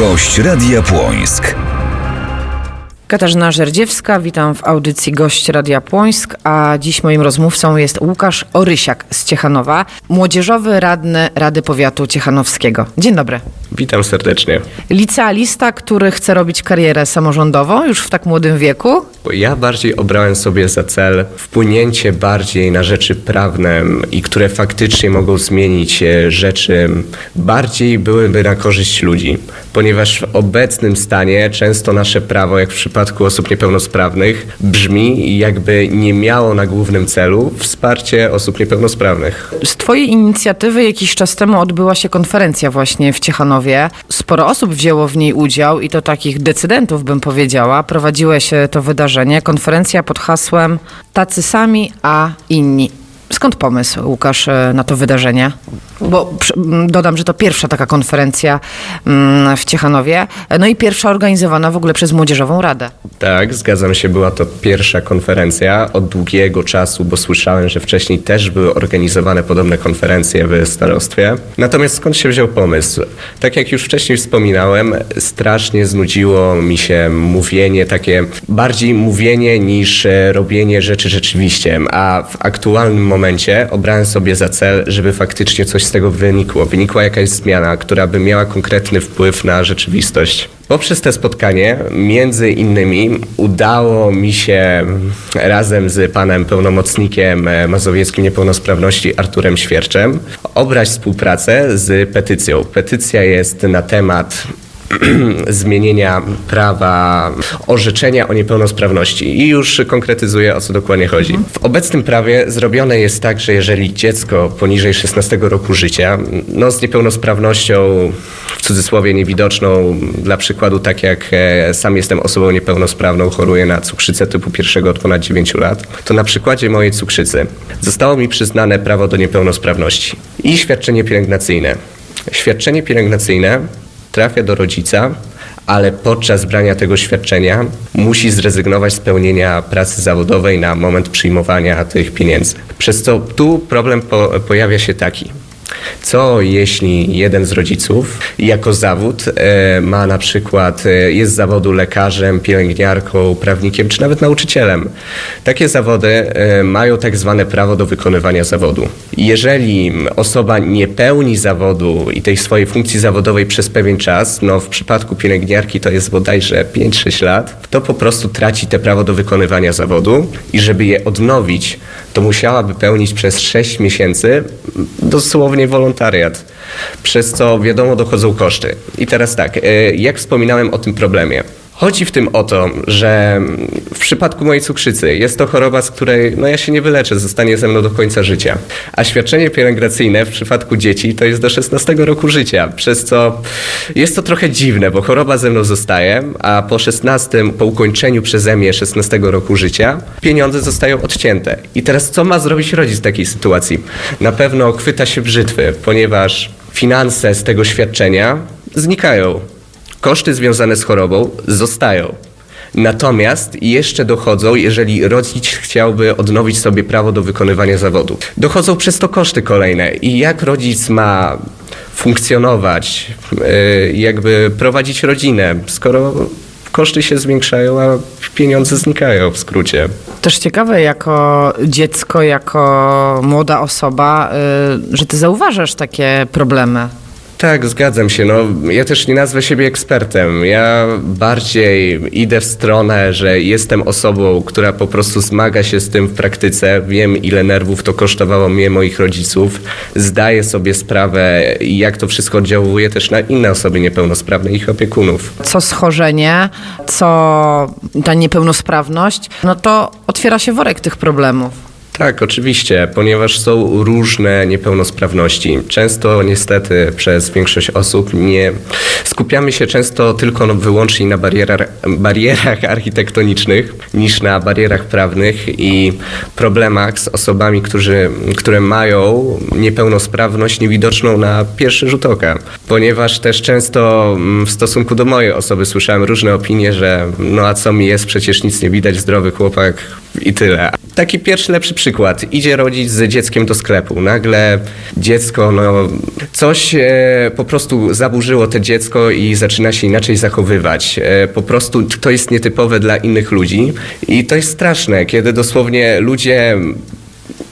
Gość Radia Płońsk. Katarzyna Żerdziewska, witam w audycji Gość Radia Płońsk, a dziś moim rozmówcą jest Łukasz Orysiak z Ciechanowa, młodzieżowy radny Rady Powiatu Ciechanowskiego. Dzień dobry. Witam serdecznie. Licealista, który chce robić karierę samorządową już w tak młodym wieku. Ja bardziej obrałem sobie za cel wpłynięcie bardziej na rzeczy prawne i które faktycznie mogą zmienić e, rzeczy, bardziej byłyby na korzyść ludzi. Ponieważ w obecnym stanie często nasze prawo, jak w przypadku osób niepełnosprawnych, brzmi jakby nie miało na głównym celu wsparcie osób niepełnosprawnych. Z Twojej inicjatywy jakiś czas temu odbyła się konferencja właśnie w Ciechanowie. Sporo osób wzięło w niej udział i to takich decydentów bym powiedziała. Prowadziłeś to wydarzenie. Konferencja pod hasłem Tacy sami, a inni. Skąd pomysł, Łukasz, e, na to wydarzenie? Bo dodam, że to pierwsza taka konferencja mm, w Ciechanowie, no i pierwsza organizowana w ogóle przez Młodzieżową Radę. Tak, zgadzam się, była to pierwsza konferencja od długiego czasu, bo słyszałem, że wcześniej też były organizowane podobne konferencje w starostwie. Natomiast skąd się wziął pomysł? Tak jak już wcześniej wspominałem, strasznie znudziło mi się mówienie, takie bardziej mówienie niż e, robienie rzeczy rzeczywiście, a w aktualnym momencie obrałem sobie za cel, żeby faktycznie coś z tego wynikło. Wynikła jakaś zmiana, która by miała konkretny wpływ na rzeczywistość. Poprzez te spotkanie, między innymi, udało mi się razem z panem pełnomocnikiem e, mazowieckim niepełnosprawności Arturem Świerczem obrać współpracę z petycją. Petycja jest na temat zmienienia prawa orzeczenia o niepełnosprawności i już konkretyzuję o co dokładnie chodzi. W obecnym prawie zrobione jest tak, że jeżeli dziecko poniżej 16 roku życia, no z niepełnosprawnością w cudzysłowie niewidoczną, dla przykładu tak jak e, sam jestem osobą niepełnosprawną, choruję na cukrzycę typu pierwszego od ponad 9 lat, to na przykładzie mojej cukrzycy zostało mi przyznane prawo do niepełnosprawności i świadczenie pielęgnacyjne. Świadczenie pielęgnacyjne trafia do rodzica, ale podczas brania tego świadczenia musi zrezygnować z pełnienia pracy zawodowej na moment przyjmowania tych pieniędzy. Przez co tu problem po, pojawia się taki. Co jeśli jeden z rodziców jako zawód e, ma na przykład, e, jest zawodu lekarzem, pielęgniarką, prawnikiem czy nawet nauczycielem? Takie zawody e, mają tak zwane prawo do wykonywania zawodu. Jeżeli osoba nie pełni zawodu i tej swojej funkcji zawodowej przez pewien czas, no w przypadku pielęgniarki to jest bodajże 5-6 lat, to po prostu traci te prawo do wykonywania zawodu i żeby je odnowić, to musiałaby pełnić przez 6 miesięcy dosłownie wolontariat, przez co wiadomo dochodzą koszty. I teraz tak, e, jak wspominałem o tym problemie. Chodzi w tym o to, że w przypadku mojej cukrzycy jest to choroba, z której no ja się nie wyleczę, zostanie ze mną do końca życia. A świadczenie pielęgnacyjne w przypadku dzieci to jest do 16 roku życia, przez co jest to trochę dziwne, bo choroba ze mną zostaje, a po 16, po ukończeniu przeze mnie 16 roku życia pieniądze zostają odcięte. I teraz co ma zrobić rodzic w takiej sytuacji? Na pewno chwyta się brzytwy, ponieważ finanse z tego świadczenia znikają. Koszty związane z chorobą zostają. Natomiast jeszcze dochodzą, jeżeli rodzic chciałby odnowić sobie prawo do wykonywania zawodu. Dochodzą przez to koszty kolejne. I jak rodzic ma funkcjonować, yy, jakby prowadzić rodzinę, skoro koszty się zwiększają, a pieniądze znikają w skrócie. Też ciekawe, jako dziecko, jako młoda osoba, y, że ty zauważasz takie problemy. Tak, zgadzam się. No, ja też nie nazwę siebie ekspertem. Ja bardziej idę w stronę, że jestem osobą, która po prostu zmaga się z tym w praktyce. Wiem, ile nerwów to kosztowało mnie, moich rodziców. Zdaję sobie sprawę, jak to wszystko oddziałuje też na inne osoby niepełnosprawne ich opiekunów. co schorzenie, co ta niepełnosprawność, no to otwiera się worek tych problemów. Tak, oczywiście, ponieważ są różne niepełnosprawności. Często niestety przez większość osób nie skupiamy się często tylko no, wyłącznie na barierach, barierach architektonicznych niż na barierach prawnych i problemach z osobami, którzy, które mają niepełnosprawność niewidoczną na pierwszy rzut oka. Ponieważ też często mm, w stosunku do mojej osoby słyszałem różne opinie, że no a co mi jest, przecież nic nie widać, zdrowy chłopak i tyle. taki pierwszy lepszy przykład. Idzie rodzic z dzieckiem do sklepu. Nagle dziecko, no coś e, po prostu zaburzyło to dziecko i zaczyna się inaczej zachowywać. E, po prostu to jest nietypowe dla innych ludzi i to jest straszne, kiedy dosłownie ludzie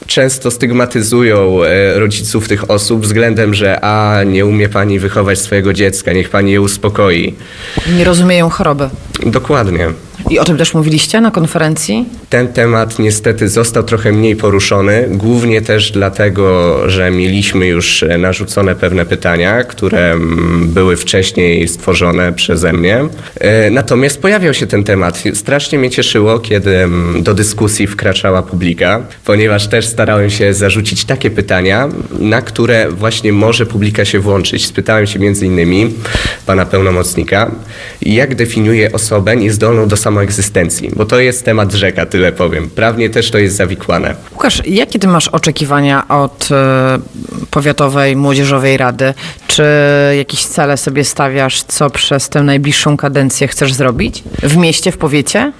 często stygmatyzują e, rodziców tych osób względem, że a nie umie pani wychować swojego dziecka, niech pani je uspokoi. Nie rozumieją choroby. Dokładnie. I o tym też mówiliście na konferencji? Ten temat niestety został trochę mniej poruszony, głównie też dlatego, że mieliśmy już e, narzucone pewne pytania, które mm, były wcześniej stworzone przeze mnie. E, Natomiast pojawiał się ten temat. Strasznie mnie cieszyło, kiedy mm, do dyskusji wkraczała publika, ponieważ też starałem się zarzucić takie pytania, na które właśnie może publika się włączyć. Spytałem się między innymi pana pełnomocnika, jak definiuje osobę niezdolną do samoegzystencji, bo to jest temat rzeka, tyle powiem. Prawnie też to jest zawikłane. Łukasz, jakie ty masz oczekiwania od e, Powiatowej Młodzieżowej Rady? Czy jakieś cele sobie stawiasz, co przez tę najbliższą kadencję chcesz zrobić? W mieście, w powiecie?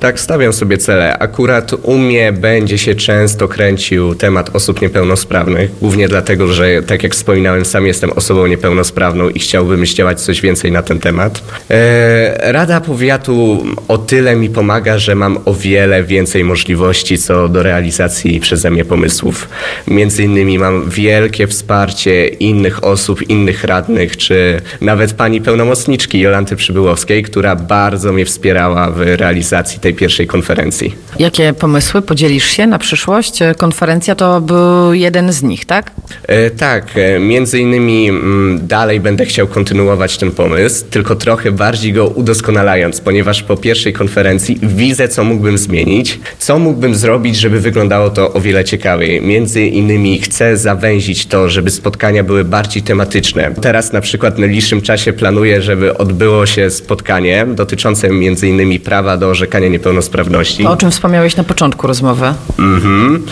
Tak, stawiam sobie cele. Akurat u mnie będzie się często kręcił temat osób niepełnosprawnych, głównie dlatego, że tak jak wspominałem, sam jestem osobą niepełnosprawną i chciałbym zdziałać coś więcej na ten temat. E, Rada Powiatu o tyle mi pomaga, że mam o wiele więcej możliwości co do realizacji przeze mnie pomysłów. Między innymi mam wielkie wsparcie innych osób, innych radnych, czy nawet pani pełnomocniczki Jolanty Przybyłowskiej, która bardzo mnie wspierała w realizacji tej pierwszej konferencji. Jakie pomysły podzielisz się na przyszłość? Konferencja to był jeden z nich, tak? E, tak, e, między innymi mm, dalej będę chciał kontynuować ten pomysł, tylko trochę bardziej go udoskonalając, ponieważ po konferencji widzę, co mógłbym zmienić, co mógłbym zrobić, żeby wyglądało to o wiele ciekawiej. Między innymi chcę zawęzić to, żeby spotkania były bardziej tematyczne. Teraz na przykład w najbliższym czasie planuję, żeby odbyło się spotkanie dotyczące między innymi prawa do orzekania niepełnosprawności. To, o czym wspomniałeś na początku rozmowy. Mhm.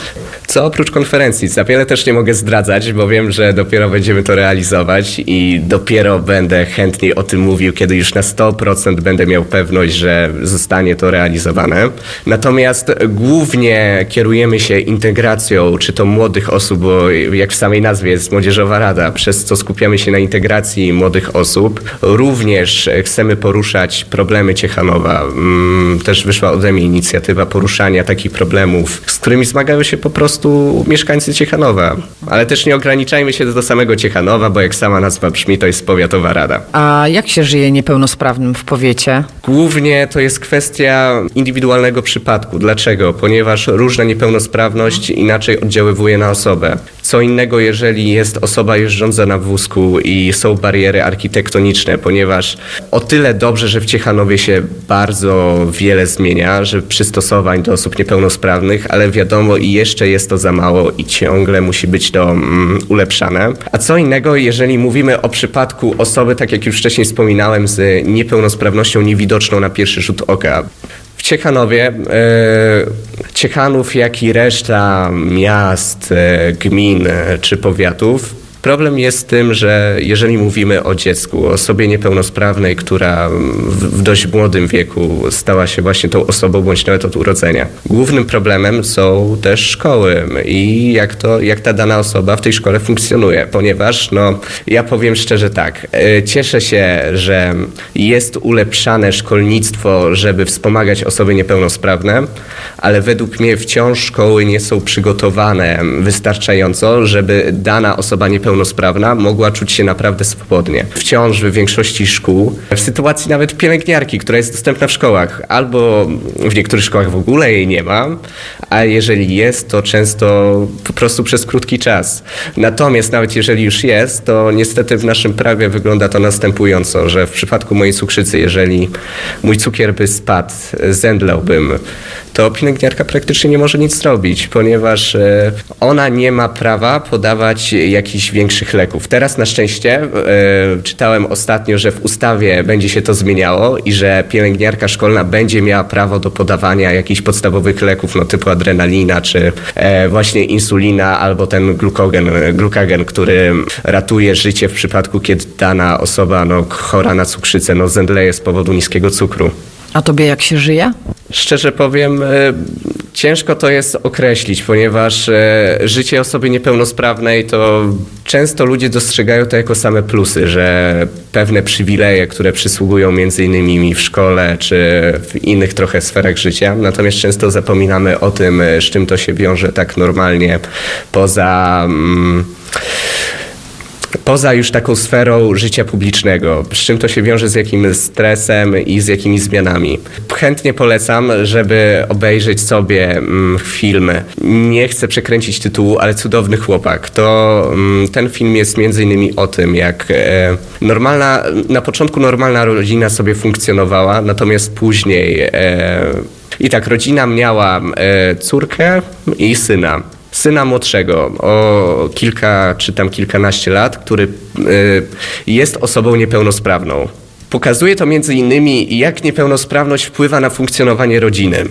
Co oprócz konferencji? Za wiele też nie mogę zdradzać, bo wiem, że dopiero będziemy to realizować i dopiero będę chętniej o tym mówił, kiedy już na 100% będę miał pewność, że zostanie to realizowane. Natomiast głównie kierujemy się integracją, czy to młodych osób, bo jak w samej nazwie jest Młodzieżowa Rada, przez co skupiamy się na integracji młodych osób. Również chcemy poruszać problemy Ciechanowa. Mm, Też wyszła ode mnie inicjatywa poruszania takich problemów, z którymi zmagają się po prostu mieszkańcy Ciechanowa. Ale też nie ograniczajmy się do samego Ciechanowa, bo jak sama nazwa brzmi, to jest powiatowa rada. A jak się żyje niepełnosprawnym w powiecie? Głównie to jest kwestia indywidualnego przypadku. Dlaczego? Ponieważ różna niepełnosprawność inaczej oddziaływuje na osobę. Co innego, jeżeli jest osoba jeżdżąca na wózku i są bariery architektoniczne, ponieważ o tyle dobrze, że w Ciechanowie się bardzo wiele zmienia, że przystosowań do osób niepełnosprawnych, ale wiadomo i jeszcze jest to za mało i ciągle musi być to mm, ulepszane. A co innego, jeżeli mówimy o przypadku osoby, tak jak już wcześniej wspominałem, z niepełnosprawnością niewidoczną na pierwszy rzut oka. W Ciechanowie, e, Ciechanów, jak i reszta miast, e, gmin e, czy powiatów, problem jest tym, że jeżeli mówimy o dziecku, o osobie niepełnosprawnej, która w, w dość młodym wieku stała się właśnie tą osobą bądź nawet od urodzenia, głównym problemem są też szkoły i jak, to, jak ta dana osoba w tej szkole funkcjonuje, ponieważ no, ja powiem szczerze tak, e, cieszę się, że jest ulepszane szkolnictwo, żeby wspomagać osoby niepełnosprawne, ale według mnie wciąż szkoły nie są przygotowane wystarczająco, żeby dana osoba niepełnosprawna mogła czuć się naprawdę swobodnie. Wciąż w większości szkół, w sytuacji nawet pielęgniarki, która jest dostępna w szkołach, albo w niektórych szkołach w ogóle jej nie ma, a jeżeli jest, to często po prostu przez krótki czas. Natomiast nawet jeżeli już jest, to niestety w naszym prawie wygląda to następująco, że w przypadku mojej cukrzycy, jeżeli mój cukier by spadł, zemdlałbym, to pielęgniarka praktycznie nie może nic zrobić, ponieważ e, ona nie ma prawa podawać jakichś większych leków. Teraz na szczęście e, czytałem ostatnio, że w ustawie będzie się to zmieniało i że pielęgniarka szkolna będzie miała prawo do podawania jakichś podstawowych leków, no typu adrenalina, czy e, właśnie insulina, albo ten glukogen, glukagen, który ratuje życie w przypadku, kiedy dana osoba no, chora na cukrzycę no, zemdleje z powodu niskiego cukru. A tobie jak się żyje? Szczerze powiem, e, Ciężko to jest określić, ponieważ e, życie osoby niepełnosprawnej to często ludzie dostrzegają to jako same plusy, że pewne przywileje, które przysługują między innymi mi w szkole czy w innych trochę sferach życia, natomiast często zapominamy o tym, z czym to się wiąże tak normalnie poza... Mm, Poza już taką sferą życia publicznego, z czym to się wiąże z jakim stresem i z jakimi zmianami. Chętnie polecam, żeby obejrzeć sobie mm, film. Nie chcę przekręcić tytułu, ale Cudowny Chłopak. To mm, ten film jest między innymi o tym, jak e, normalna, na początku normalna rodzina sobie funkcjonowała, natomiast później e, i tak rodzina miała e, córkę i syna syna młodszego o kilka czy tam kilkanaście lat, który y, jest osobą niepełnosprawną. Pokazuje to między innymi, jak niepełnosprawność wpływa na funkcjonowanie rodziny,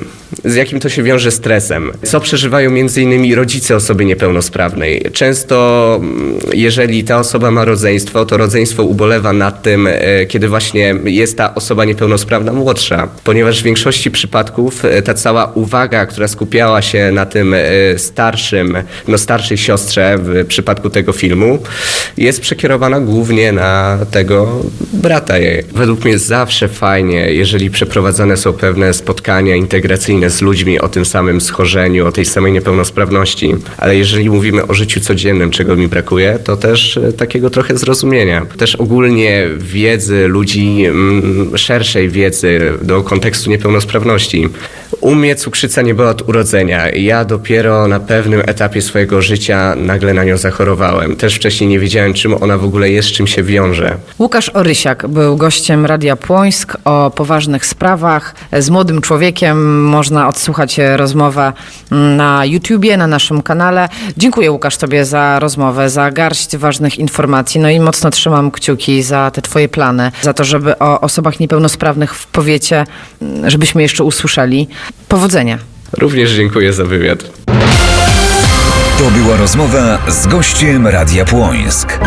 z jakim to się wiąże stresem, co przeżywają między innymi rodzice osoby niepełnosprawnej. Często, mm, jeżeli ta osoba ma rodzeństwo, to rodzeństwo ubolewa nad tym, e, kiedy właśnie jest ta osoba niepełnosprawna młodsza, ponieważ w większości przypadków e, ta cała uwaga, która skupiała się na tym e, starszym, no starszej siostrze w przypadku tego filmu, jest przekierowana głównie na tego brata jej. Według mnie zawsze fajnie, jeżeli przeprowadzane są pewne spotkania integracyjne z ludźmi o tym samym schorzeniu, o tej samej niepełnosprawności, ale jeżeli mówimy o życiu codziennym, czego mi brakuje, to też e, takiego trochę zrozumienia. Też ogólnie wiedzy ludzi, szerszej wiedzy do kontekstu niepełnosprawności. U mnie cukrzyca nie była od urodzenia. Ja dopiero na pewnym etapie swojego życia nagle na nią zachorowałem. Też wcześniej nie wiedziałem, czym ona w ogóle jest, czym się wiąże. Łukasz Orysiak był gościem Radia Płońsk o poważnych sprawach. Z młodym człowiekiem można odsłuchać rozmowę na YouTubie, na naszym kanale. Dziękuję Łukasz Tobie za rozmowę, za garść ważnych informacji. No i mocno trzymam kciuki za te Twoje plany, za to, żeby o osobach niepełnosprawnych w powiecie, mm, żebyśmy jeszcze usłyszeli. Powodzenia. Również dziękuję za wywiad. To była rozmowa z gościem Radia Płońsk.